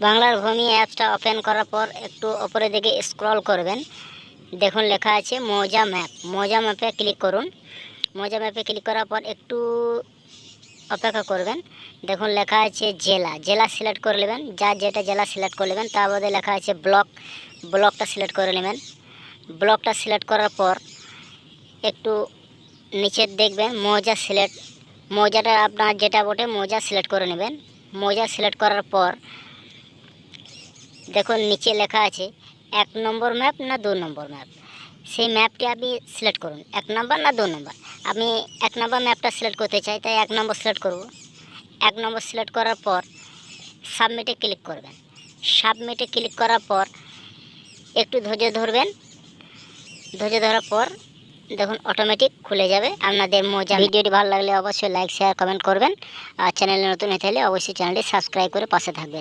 বাংলার ভূমি অ্যাপসটা ওপেন করার পর একটু ওপরের দিকে স্ক্রল করবেন। দেখুন, লেখা আছে মৌজা ম্যাপ। মৌজা ম্যাপে ক্লিক করুন। মৌজা ম্যাপে ক্লিক করার পর একটু অপেক্ষা করবেন। দেখুন, লেখা আছে জেলা। জেলা সিলেক্ট করে নেবেন। যার যেটা জেলা সিলেক্ট করে নেবেন, তার মধ্যে লেখা আছে ব্লক। ব্লকটা সিলেক্ট করে নেবেন। ব্লকটা সিলেক্ট করার পর একটু নিচে দেখবেন, মৌজা সিলেক্ট। মৌজাটা আপনার যেটা বটে, মৌজা সিলেক্ট করে নেবেন। মৌজা সিলেক্ট করার পর দেখুন, নিচে লেখা আছে এক নম্বর ম্যাপ না দু নম্বর ম্যাপ? সেই ম্যাপটি আপনি সিলেক্ট করুন, এক নম্বর না দু নম্বর? আমি এক নম্বর ম্যাপটা সিলেক্ট করতে চাই, তাই এক নম্বর সিলেক্ট করব। এক নম্বর সিলেক্ট করার পর সাবমিটে ক্লিক করবেন। সাবমিটে ক্লিক করার পর একটু ধৈর্য ধরবেন। ধৈর্য ধরার পর দেখুন, অটোমেটিক খুলে যাবে। আপনাদের মজা। ভিডিওটি ভালো লাগলে অবশ্যই লাইক, শেয়ার, কমেন্ট করবেন। আর চ্যানেলে নতুন হয়ে থাকলে অবশ্যই চ্যানেলটি সাবস্ক্রাইব করে পাশে থাকবেন।